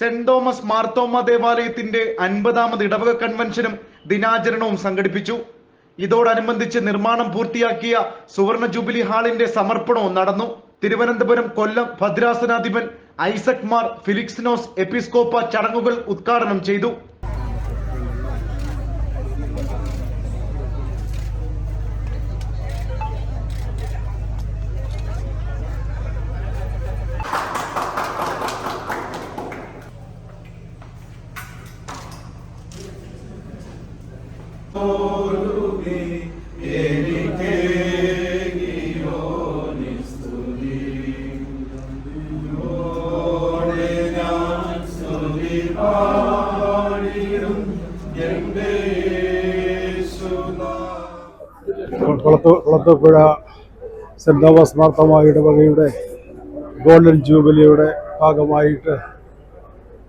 Saint Thomas Marthoma ദേവാലയത്തിന്റെ അൻപതാമത് ഇടവക കൺവെൻഷനും ദിനാചരണവും സംഘടിപ്പിച്ചു. ഇതോടനുബന്ധിച്ച് നിർമ്മാണം പൂർത്തിയാക്കിയ സുവർണ ജൂബിലി ഹാളിന്റെ സമർപ്പണവും നടന്നു. തിരുവനന്തപുരം കൊല്ലം ഭദ്രാസനാധിപൻ ഐസക് മാർ ഫിലിക്സിനോസ് എപ്പിസ്കോപ്പ ചടങ്ങുകൾ ഉദ്ഘാടനം ചെയ്തു. കുളത്തു കുളത്തൂപ്പുഴ സെന്റ് തോമസ് മാർത്തമായ ഇടവകയുടെ ഗോൾഡൻ ജൂബിലിയുടെ ഭാഗമായിട്ട്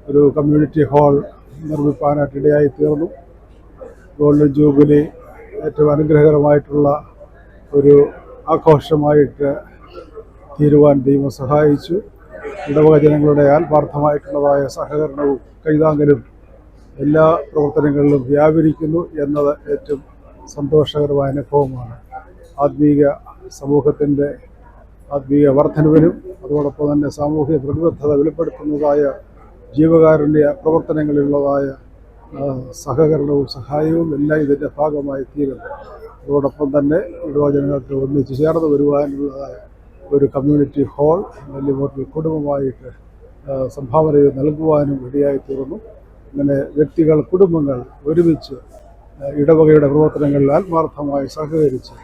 ഒരു കമ്മ്യൂണിറ്റി ഹാൾ നിർമ്മിപ്പാനായിട്ട് ഇടയായി തീർന്നു. ഗോൾഡൻ ജൂബിലി ഏറ്റവും അനുഗ്രഹകരമായിട്ടുള്ള ഒരു ആഘോഷമായിട്ട് തീരുവാൻ ദൈവം സഹായിച്ചു. ഇടവക ജനങ്ങളുടെ ആത്മാർത്ഥമായിട്ടുള്ളതായ സഹകരണവും കൈതാങ്ങലും എല്ലാ പ്രവർത്തനങ്ങളിലും വ്യാപരിക്കുന്നു എന്നത് ഏറ്റവും സന്തോഷകരമായ അനുഭവമാണ്. ആത്മീക സമൂഹത്തിന്റെ ആത്മീയ വർധനവിനും അതോടൊപ്പം തന്നെ സാമൂഹിക പ്രതിബദ്ധത വെളിപ്പെടുത്തുന്നതായ ജീവകാരുണ്യ പ്രവർത്തനങ്ങളിലുള്ളതായ സഹകരണവും സഹായവും എല്ലാം ഇതിന്റെ ഭാഗമായി തീരുന്നു. അതോടൊപ്പം തന്നെ യുവജനങ്ങൾക്ക് ഒന്നിച്ചു ചേർന്ന് വരുവാനുള്ളതായ ഒരു കമ്മ്യൂണിറ്റി ഹാൾ നെല്ലിമോട്ടിൽ കുടുംബമായിട്ട് സംഭാവന ചെയ്ത് നൽകുവാനും ഇടയായി തീർന്നു അങ്ങനെ വ്യക്തികൾ കുടുംബങ്ങൾ ഒരുമിച്ച് ഇടവകയുടെ പ്രവർത്തനങ്ങളിൽ ആത്മാർത്ഥമായി സഹകരിച്ച്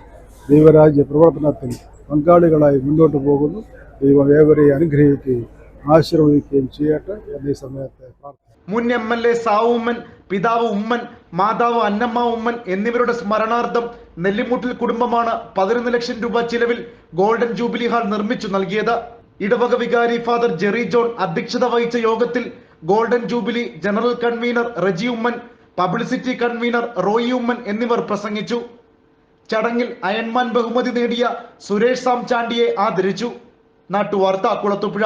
ദൈവരാജ്യ പ്രവർത്തനത്തിൽ പങ്കാളികളായി മുന്നോട്ട് പോകുന്നു. ദൈവം ഏവരെയും അനുഗ്രഹിക്കുകയും ആശീർവദിക്കുകയും ചെയ്യട്ടെ. എന്നീ പ്രാർത്ഥന മുൻ എം എൽ എ സാവുമ്മൻ പിതാവ് ഉമ്മൻ മാതാവ് അന്നമ്മ ഉമ്മൻ എന്നിവരുടെ സ്മരണാർത്ഥം നെല്ലിമുട്ടിൽ കുടുംബമാണ് പതിനൊന്ന് ലക്ഷം രൂപ ചിലവിൽ ഗോൾഡൻ ജൂബിലി ഹാൾ നിർമ്മിച്ചു നൽകിയത്. ഇടവക വികാരി ഫാദർ ജെറി ജോൺ അധ്യക്ഷത വഹിച്ച യോഗത്തിൽ golden jubilee general convener Reji Oommen publicity convener Roy Oommen എന്നിവർ പ്രസംഗിച്ചു. ചടങ്ങിൽ അയൺമാൻ ബഹുമതി നേടിയ സുരേഷ് സാം ചാണ്ടിയെ ആദരിച്ചു. നാട്ടുവാർത്ത കുളത്തുപുഴ.